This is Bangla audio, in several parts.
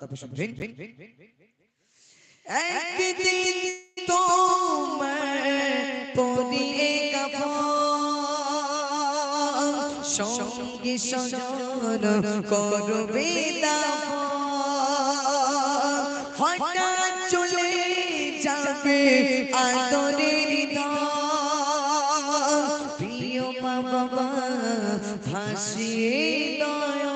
তারপর শুনবেন একদিন তোমার পরিয়ে সঙ্গে সজন করবে হঠাৎ চলে যাবে আদরের প্রিয় বাবা, ভাসিয়ে দয়া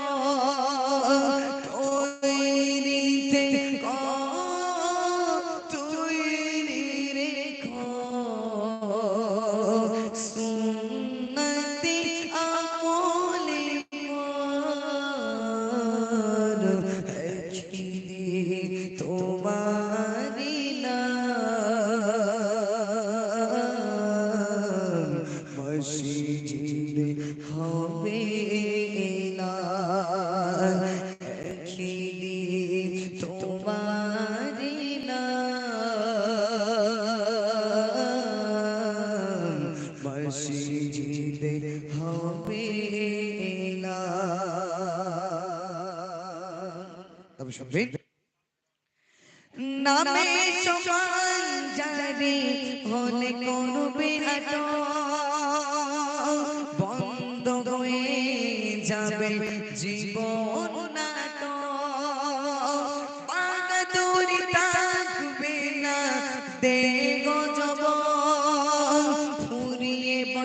তোমারি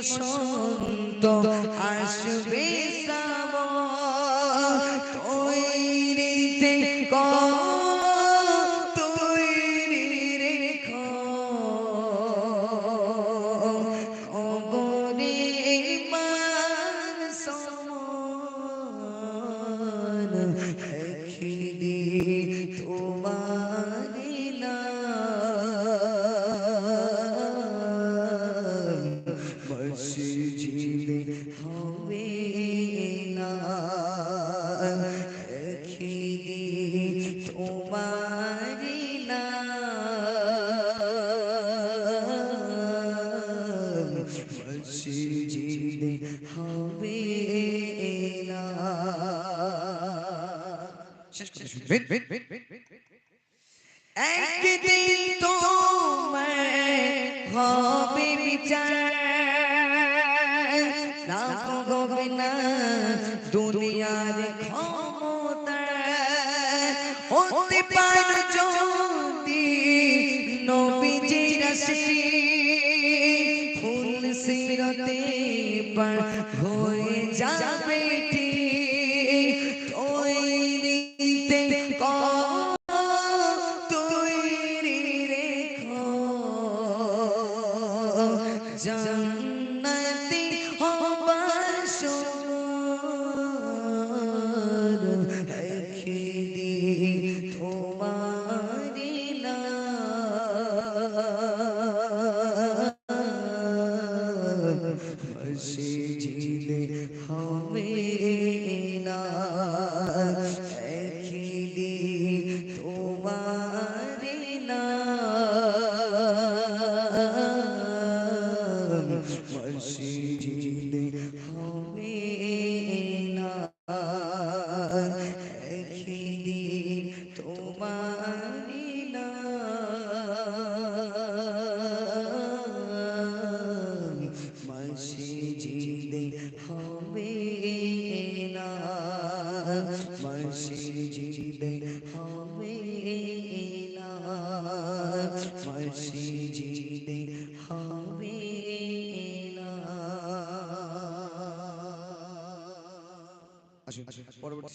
সব শেষ কথা শুনবেন একদিন তোমার হবে বিচার রাখো জান্নাতি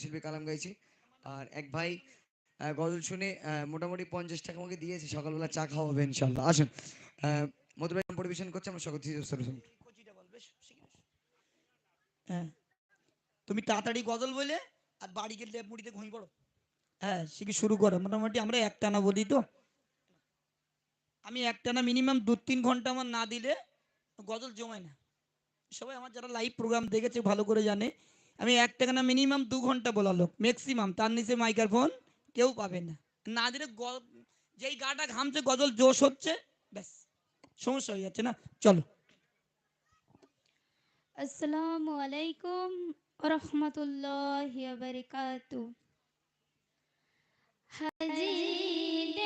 শিল্পী কালাম গাইছি। আর এক ভাই গজল শুনে মোটামুটি পঞ্চাশ টাকা আমাকে দিয়েছে, সকালবেলা চা খাওয়াবে ইনশাল্লাহ। আসুন ভাই পরিবেশন করছে, আমরা সকল হ্যাঁ। তুমি তাড়াতাড়ি গজল বলে, আর বাড়ি গেলে মুড়িতে ঘুমিয়ে পড়ো। হ্যাঁ শিখে শুরু করো। মোটামুটি আমরা একটানা বলি তো। আমি একটানা মিনিমাম দু তিন ঘণ্টা আমার না দিলে গজল জমায় না। সবাই আমার যারা লাইভ প্রোগ্রাম দেখেছে, ভালো করে জানে। আমি একটা না মিনিমাম দু ঘণ্টা বলা লোক ম্যাক্সিমাম তার নিচে মাইক্রোফোন কেউ পাবে না। না দিলে যেই গাটা ঘামছে, গজল জোশ হচ্ছে, ব্যাস। সমস্যা হয়ে যাচ্ছে না, চলো। আসসালামু আলাইকুম রহমতুল্লাহ বারাকাতু। হাজির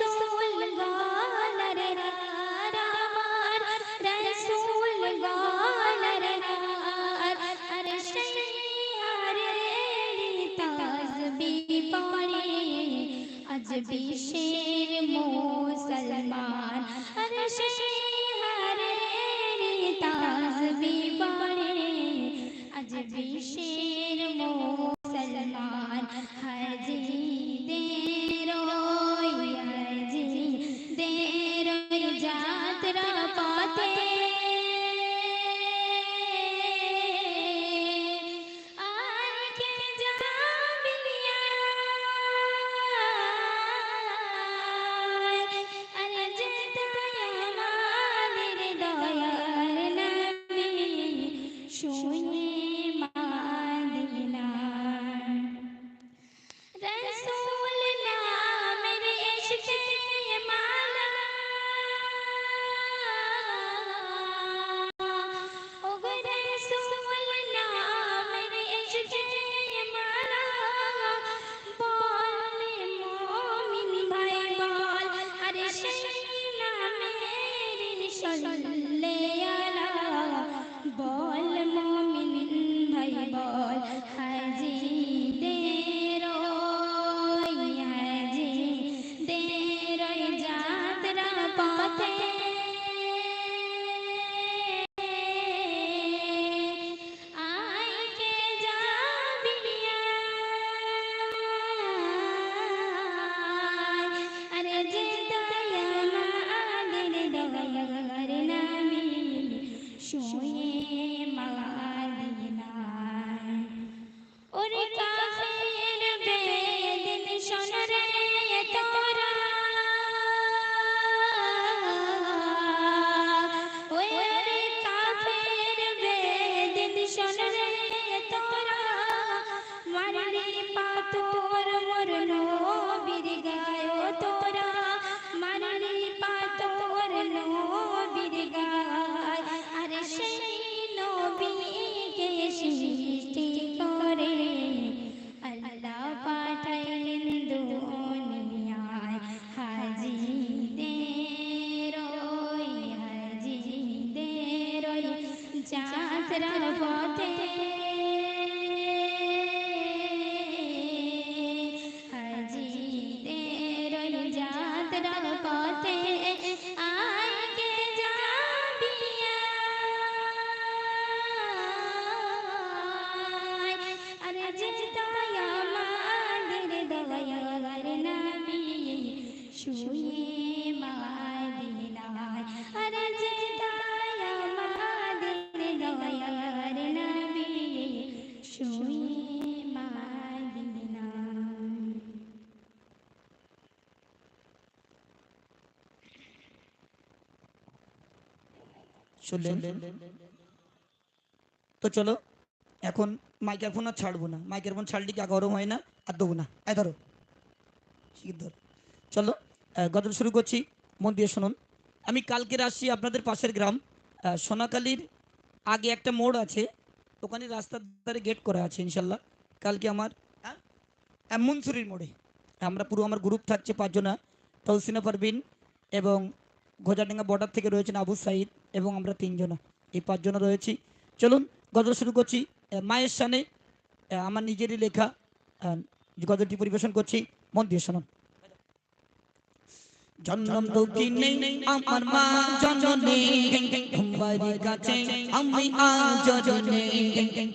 so চললেন। তো চলো, এখন মাইক্রোফোন আর ছাড়বো না। মাইক্রোফোন ছাড়লে কি গরম হয় না? আর দেবো না। এই ধরো। চলো গজল শুরু করছি। মন দিয়ে শুনুন। আমি কালকে আসছি আপনাদের পাশের গ্রাম। সোনাকালীর আগে একটা মোড় আছে। ওখানে রাস্তার ধারে গেট করা আছে, ইনশাল্লাহ। কালকে আমার মনসুরির মোড়ে। আমরা পুরো আমার গ্রুপ থাকছে পাঁচজনা। তৌসিনা পারবিন এবং ঘোজাডাঙ্গা বর্ডার থেকে রয়েছেন আবু সাইদ। এবং আমরা তিনজনা এই পাঁচজনা রয়েছি। চলুন, গজল শুরু করছি। মায়ের সানে আমার নিজেরই লেখা। গজলটি পরিবেশন করছি। মন দিয়ে শোনান। জন্ম দক্ষিণে আমার মা জননী ঘুমবাড়ি গাছে আমি আজ জননী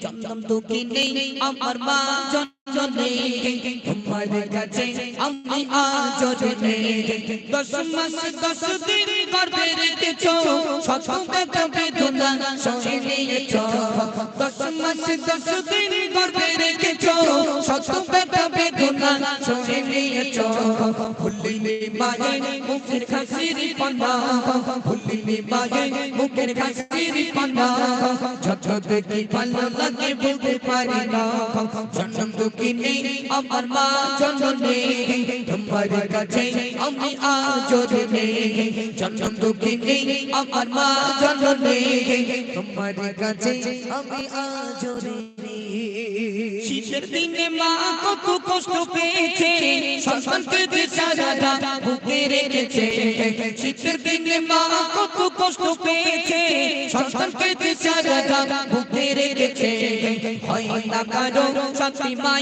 জন্ম দক্ষিণে আমার মা জননী ঘুমবাড়ি গাছে আমি আজ জননী দশ মাস, দশ দিন গর্ভে রেখেছ, শত বেদনা সহে নিয়েছ। দশ মাস, দশ দিন গর্ভে রেখেছ, শত বেদনা সহে নিয়েছ। ফুলিনি মায়ে মুখের খাসির পান্না ফুলিনি মায়ে মুখের খাসির পান্না যত দেখি ভালো লাগে বলতে পারি না। জন্ম দুঃখিনী আমার মা জননী, তোমার কাছে আমি আজ রে জন্ম দুঃখিনী আমার মা জননী, তোমার কাছে আমি শীতের দিনে মা কত কষ্ট পেয়েছে, সন্তানকে বেচারাটা বুকে রেখেছে। শীতের দিনে মা কত কষ্ট পেয়েছে, সন্তানকে বেচারাটা বুকে রেখেছে। হয় না কারও সত্যি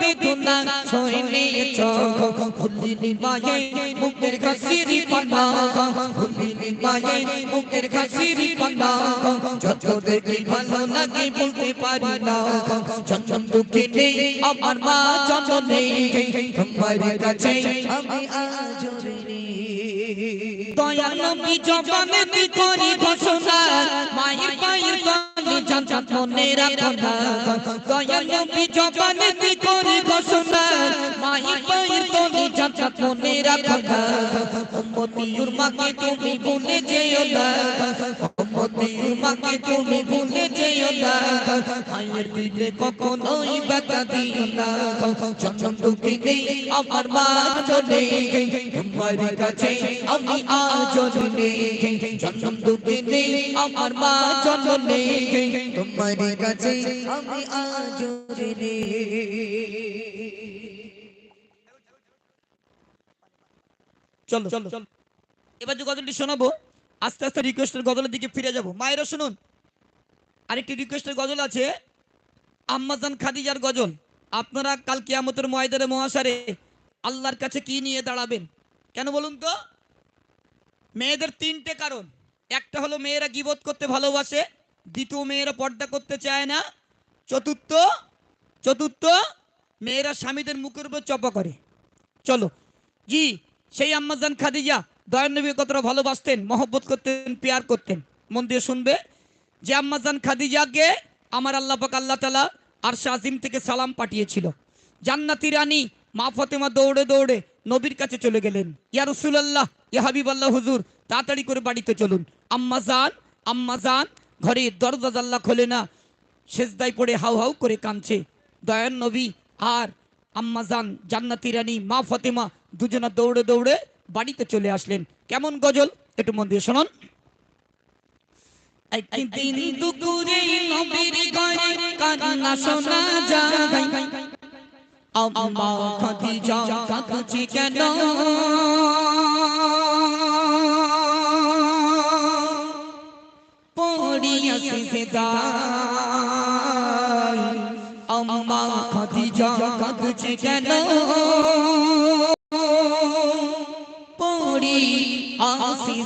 বেদনা সয়ে নিয়েছ ফুলিনি মায়ে মুখের ঘাসিরি পান্না। ফুলিনি মায়ে মুখের ঘাসিরি পান্না। যত দেখি ভালো লাগে বলতে পারি না। জন্ম দুঃখিনী আমার মা জননী তোমার কাছে আমি আজ দয়াল নবী জবানে করি ঘোষণা। মায়ের পায়ের তলে জানজাত মনে রাখো না দয়াল নবী জবানে করি ঘোষণা মায়ের পায়ের তলে জানজাত মনে রাখো না। উম্মতির মাকে তুমি ভুলে যেও না। কখনোই ব্যথা দিও না। জন্ম দুঃখিনী আমার মা চলে কাছে আমি আজ জনে জন্ম দুঃখিনী আমার মা জননে তোমার কাছে আমি আজ চলো চলো এবার যে গজলটি শোনাবো, আস্তে আস্তে রিকোয়েস্টের গজলের দিকে ফিরে যাব। মায়েরা শুনুন। আরেকটি রিকোয়েস্টের গজল আছে, আম্মাজান খাদিজার গজল। আপনারা কাল কিয়ামতের ময়দানে মহাসারে আল্লাহর কাছে কি নিয়ে দাঁড়াবেন? কেন বলুন তো? মেয়েদের তিনটে কারণ। একটা হলো মেয়েরা গিবত করতে ভালোবাসে দ্বিতীয় মেয়েরা পর্দা করতে চায় না, চতুর্থ চতুর্থ মেয়েরা স্বামীদের মুখের উপর চপা করে। চলো। জি, সেই আম্মাজান খাদিজা দয়ান নবী কতটা ভালোবাসতেন, মহব্বত করতেন, পেয়ার করতেন। মন দিয়ে শুনবে। যে আম্মাজান খাদিজাকে আমার আল্লাহ পাক আল্লাহ তালা আর আজিম থেকে সালাম পাঠিয়েছিল। জান্নাতি রানী মা ফতেমা দৌড়ে দৌড়ে নবীর কাছে চলে গেলেন। ইয়া রসুলাল্লাহ, ইয়া হাবিব আল্লাহ হুজুর, তাড়াতাড়ি করে বাড়িতে চলুন। আম্মাজান আম্মাজান ঘরে দরজা জাল্লা খোলে না, সেজদায় পড়ে হাউ হাউ করে কাঁদছে। দয়ান নবী আর আম্মাজান জান্নাতি রানী, মা ফতেমা দুজনা দৌড়ে দৌড়ে বাড়িতে চলে আসলেন। কেমন গজল? একটু মন দিয়ে শোনান। একদিন দুপুরে নবীর খাদিজা কাঁদছে কেন? পড়িয়া সিজদায় আম্মা খাদিজা কাঁদছে কেন? পড়ি আসি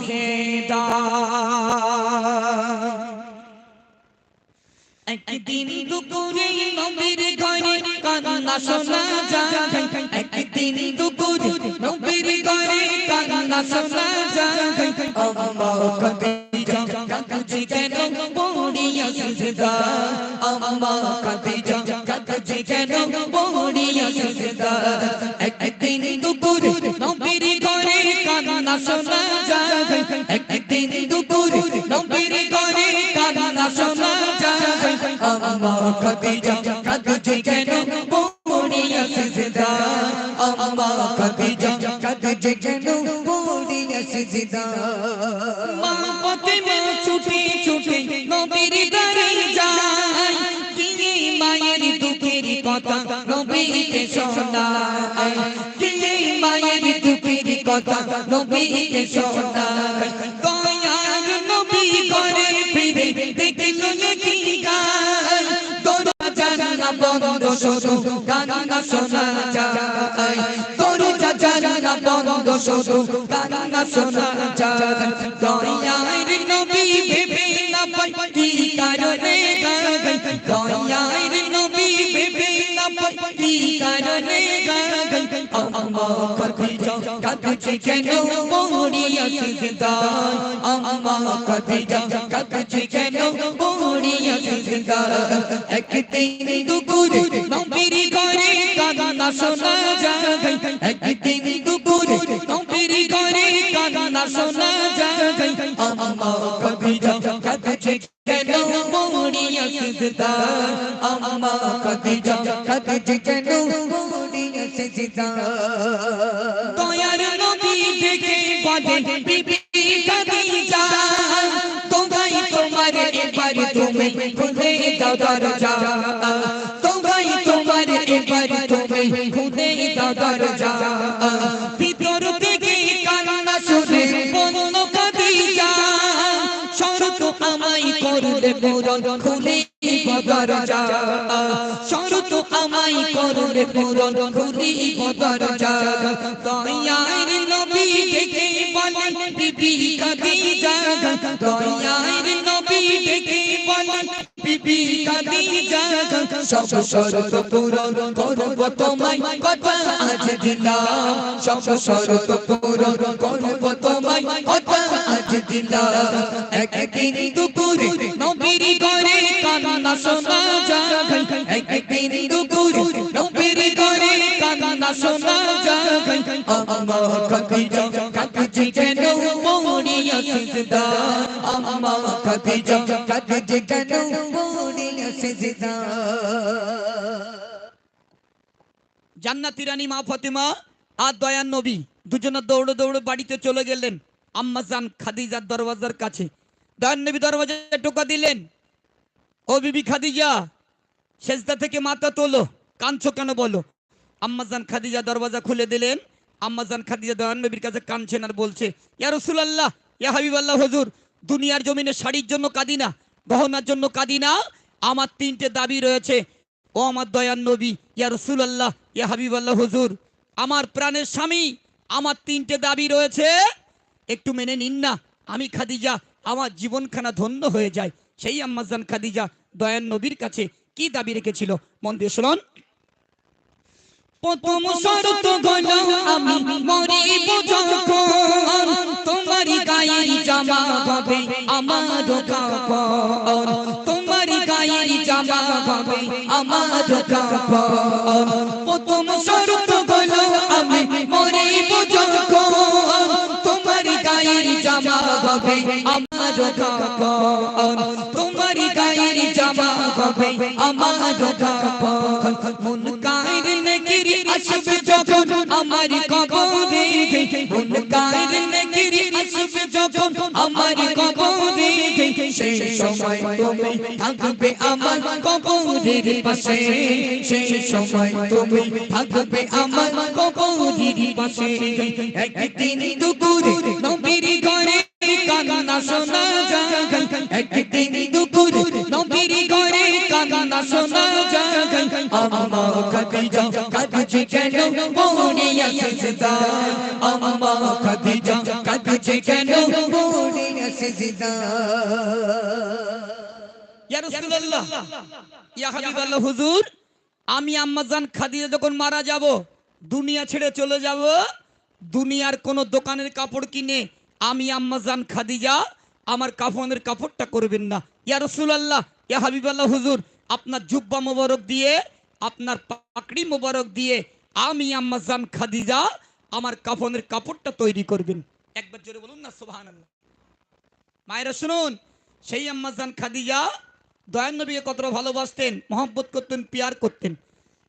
একদিন দুপুরে নবীর ঘরে কান্না শোনা যায়। একদিন সিজদা আম্মা খাদিজা মা শোনায় গিয়ে মায়ের দুঃখের কথা নবীকে শোনায় দয়ার নবী ঘরে ফিরে যায় দয়ার কারণে গায় আম্মা খাদিজা কাঁদছে কেন পড়িয়া সিজদা আম্মা খাদিজা কাঁদছে কেন পড়িয়া সিজদা একদিন দুপুরে নবীর ঘরে কান্না শোনা যায় একদিন দুপুরে নবীর ঘরে কান্না শোনা যায় আম্মা খাদিজা কাঁদছে কেন পড়িয়া সিজদা আম্মা খাদিজা কাঁদছে কেন পড়িয়া সিজদা দয়ার নবী দেখে বলে বিবি খাদিজা তোমায় তোমার এবার তুমি খুলে পূরণ খুলে দরজা। শরত আমায় করলে পূরণ খুলে দরজা। দয়ার নবী দেখে বলে বিবি খাদিজা দয়ার নবী দেখে বলে বিবি খাদিজা সব শরত পূরণ করব তোমায়, কথা আজ দিলাম। সব শরত পূরণ করব তোমায়, কথা আজ দিলাম একদিন দুপুরে নবীর ঘরে কান্না শোনা যায়। একদিন দুপুরে নবীর ঘরে কান্না শোনা যায়। আম্মা খাদিজা কাঁদছে কেন পড়িয়া সিজদা। আম্মা খাদিজা কাঁদছে কেন পড়িয়া সিজদা। জান্নাতি রানী মা ফাতেমা আর দয়ান নবী দুজনে দৌড়ে দৌড়ে বাড়িতে চলে গেলেন। আম্মাজান খাদিজার দরওয়াজার কাছে। দয়ান নবী দরওয়াজায় টোকা দিলেন। ও বিবি খাদিজা, সেজদা থেকে মাথা তোলো, কাঁদছো কেন বলো? আম্মাজান খাদিজা দরওয়াজা খুলে দিলেন। আম্মাজান খাদিজা দয়ান নবীর কাছে কাঁদছেন আর বলছে, ইয়া রাসূলুল্লাহ, ইয়া হাবিবাল্লাহ, হুজুর, দুনিয়ার জমিনে শাড়ির জন্য কাঁদি না, গহনার জন্য কাঁদি না, আমার তিনটে দাবি রয়েছে। ও আমার দয়ান নবী, ইয়া রসুলাল্লাহ, ইয়া হাবিবাল্লাহ, হজুর, আমার প্রাণের স্বামী, আমার তিনটে দাবি রয়েছে একটু মেনে নিন না। আমি খাদিজা আমার জীবনখানা ধন্য হয়ে যায়। সেই আম্মাজান খাদিজা দয়ান নবীর কাছে কি দাবি রেখেছিল? মন দিয়ে শুনুন। প্রথম শরত গল আমি মরিব যখন তোমারই গায়ের জামা হবে আমার কাপড় তোমারই গায়ের জামা হবে আমার কাপড় হবে আমার তোমারই গায়ের জামা হবে আমার নেকিরি আসবে যখন আমার কবরে কায়ের নেকিরি আসবে যখন আমার কবরে সেই সময় তুমি থাকবে আমার কবরের পাশে সেই সময় তুমি থাকবে আমার কবরের পাশে একদিন দুপুরে নবীর কান্না শোনা একদিন দুপুরে কান্না শোনা আম্মা খাদিজা, কাঁদছে কেন? আম্মা খাদিজা, কাঁদছে কেন? ইয়া রাসূলুল্লাহ, ইয়া হাবিবাল্লাহ, হুজুর, আমি আম্মাজান খাদিজা যখন মারা যাব, দুনিয়া ছেড়ে চলে যাব, দুনিয়ার কোন দোকানের কাপড় কিনে আমি আম্মাজান খাদিজা, আমার কাফনের কাপড়টা করবেন না। ইয়া রাসূলুল্লাহ, ইয়া হাবিবাল্লাহ, হুজুর, আপনার জুব্বা মোবারক দিয়ে, আপনার পাকড়ি মোবারক দিয়ে আমি আম্মাজান খাদিজা, আমার কাফনের কাপড়টা তৈরি করবেন। একবার জোরে বলুন না, সুবহানাল্লাহ। মায়েরা শুনুন, সেই আম্মাজান খাদিজা দয়ান নবীকে কতটা ভালোবাসতেন, মহব্বত করতেন, পিয়ার করতেন।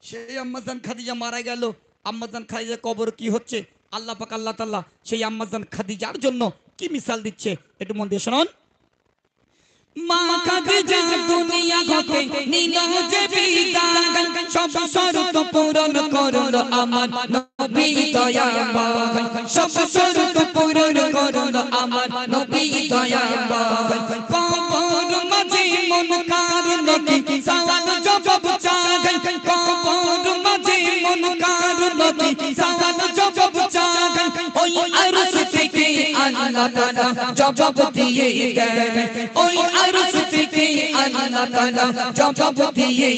সেই আম্মাজান খাদিজা মারা গেল। আম্মাজান খাদিজা কবর কি হচ্ছে? আল্লাহ পাক আল্লাহ তাল্লাহ সেই আম্মাজান খাদিজার জন্য কি মিসাল দিচ্ছে? একটু মন দিয়ে শুনুন। মা খাদিজা দুনিয়া হতে নিল যে বিদায়। সব শরত পূরণ করল আমার নবী দয়াময় সব শরত পূরণ করল আমার নবী দয়াময় কবর আল্লাহ তাআলা জবাব দিয়ে দেয়। ওই আরশ থেকে আল্লাহ তাআলা জবাব দিয়ে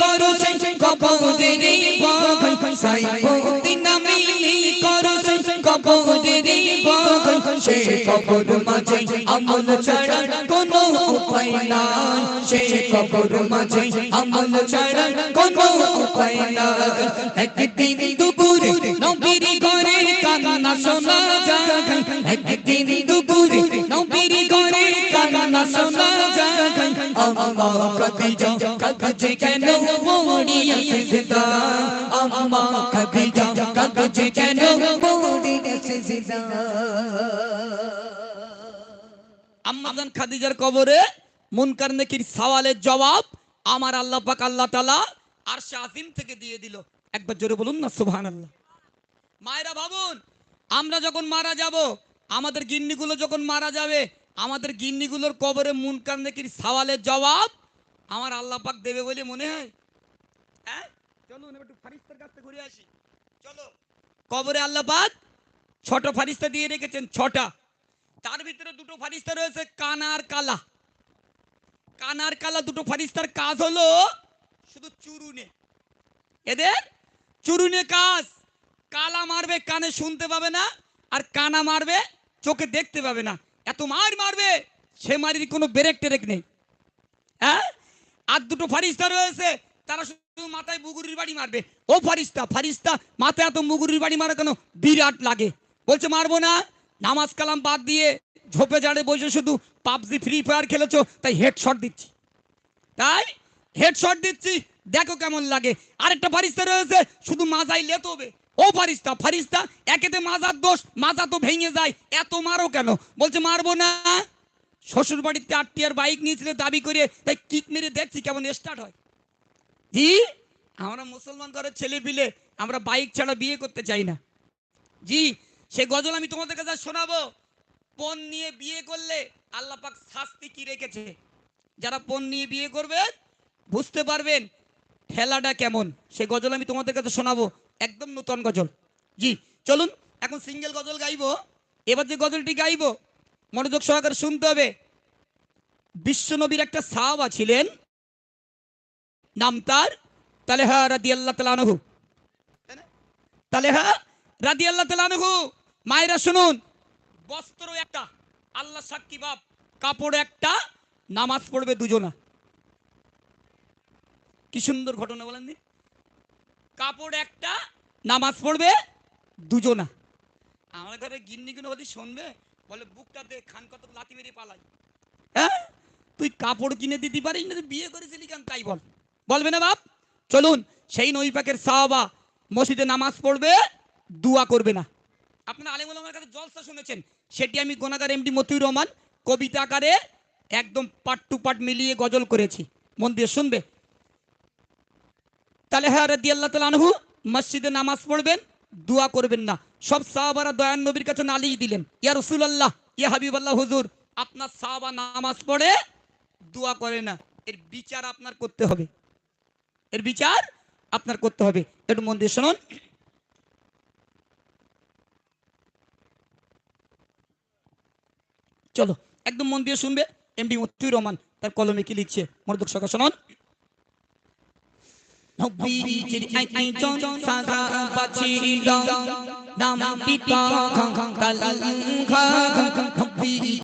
করো সেই ভয় সাইফুদ্দিন মিলি করো সেই কবরের ভয় সেই কবর মাঝে আমল ছাড়া কোনো উপায় নাই। সেই কবর মাঝে আমল ছাড়া কোনো উপায় নাই। একদিন দুপুরে খাদিজার কবরে সওয়ালের জবাব আমার আল্লাহ পাক আল্লাহ তাআলা আরশে আজিম থেকে দিয়ে দিল একবার জোরে বলুন না সুবহানাল্লাহ মায়েরা ভাবুন আমরা যখন মারা যাব আমাদের গিন্নিগুলো যখন মারা যাবে আমাদের গিন্নিগুলোর কবরে মুনকার নেকির সওয়ালের জবাব? আমার আল্লাহ পাক দেবে বলে মনে হয়। হ্যাঁ? এবার একটু ফারিস্তার ঘুরে আসি। চলো। কবরে ফারিস্তা দিয়ে রেখেছেন, ছটা। তার ভিতরে দুটো ফারিস্তা রয়েছে, কানা আর কালা। কানা আর কালা দুটো ফারিস্তার কাজ হলো শুধু এদের চুরুনে কাজ। কালা মারবে, কানে শুনতে পাবে না, আর কানা মারবে, চোখে দেখতে পাবে না। এত মার মারবে, সে মারির কোনো ব্রেক টেরেক নেই। হ্যাঁ? আর দুটো ফারিস্তা রয়েছে, তারা শুধু মাথায় মুগুরির বাড়ি মারবে। ও ফারিস্তা ফারিস্তা, মাথায় এত মুগুরির বাড়ি মারা কেন? বিরাট লাগে। বলছে, মারবো না। নামাজ কালাম বাদ দিয়ে ঝোপে জাড়ে বসে শুধু পাবজি, ফ্রি ফায়ার খেলেছো, তাই হেডশট দিচ্ছি। তাই হেডশট দিচ্ছি। দেখো কেমন লাগে। আরেকটা ফারিস্তা রয়েছে, শুধু মাজাই লেতবে। ও ফারিস্তা ফারিস্তা, একেতে মাজার দোষ, মাজা তো ভেঙে যায়। এত মারো কেন? বলছে, মারবো না। শ্বশুর বাড়িতে আটটিয়ার বাইক নিয়েছিলে, দাবি করে তাই কিক মেরে দেখছি কেমন স্টার্ট হয়। জি আমরা মুসলমান ঘরের ছেলে পিলে আমরা বাইক ছাড়া বিয়ে করতে চাই না। জি, সে গজল আমি তোমাদের কাছে শোনাবো। পণ নিয়ে বিয়ে করলে আল্লাহ পাক শাস্তি কি রেখেছে? যারা পণ নিয়ে বিয়ে করবে, বুঝতে পারবেন ঠেলাটা কেমন। সে গজল আমি তোমাদের কাছে শোনাবো। একদম নতুন গজল। জি, চলুন, এখন সিঙ্গেল গজল গাইবো। এবার যে গজলটি গাইবো, মনোযোগ সহকারে শুনতে হবে। বিশ্বনবীর একটা সাহাবা ছিলেন, নাম তার তালেহা রাদি আল্লাহ তালানহু তালেহা রাদি আল্লাহ তালানহু মায়েরা শুনুন, বস্ত্র একটা, আল্লাহ সাক্ষী বাপ, কাপড় একটা, নামাজ পড়বে দুজনা। কি সুন্দর ঘটনা বলেন কাপড় একটা, নামাজ পড়বে দুজনা। আমার ঘরে গিন্নিগুলো যদি শুনবে, বলে বুকটাতে খান কত লাথি মেরে পালাই। হ্যাঁ? তুই কাপড় কিনে দিতে পারিস না বিয়ে করেছিলি কেন? তাই বল। বলবে না বাপ? চলুন, সেই নই পাকের সাহাবা মসজিদে নামাজ পড়বে, দুয়া করবে না। আপনারা আলিমুল আমার কাছে জলসা শুনেছেন, সেটি আমি গোনাগার এমডি মতিউর রহমান কবিতা আকারে একদম পাট টু পাট মিলিয়ে গজল করেছি। মন দিয়ে শুনবে তাহলে হ্যাঁ রাদি আল্লাহ আনহু মসজিদে নামাজ পড়বেন, দোয়া করবেন না। সব সাহাবারা দয়ান নবীর কাছে নালিশ দিলেন, ইয়া রসুল আল্লাহ ইয়া হাবিব আল্লাহ হুজুর, আপনার সাহাবা নামাজ পড়ে দোয়া করে না। এর বিচার আপনার করতে হবে। এর বিচার আপনার করতে হবে। একটু মন দিয়ে শুনুন। চলো, একদম মন দিয়ে শুনবে এমডি মতিউর রহমান, তার কলমে কি লিখছে? মনোযোগ সকা শুনুন। নবীজির একজন সাহাবা ছিল নাম পিতা কালাম খা নবী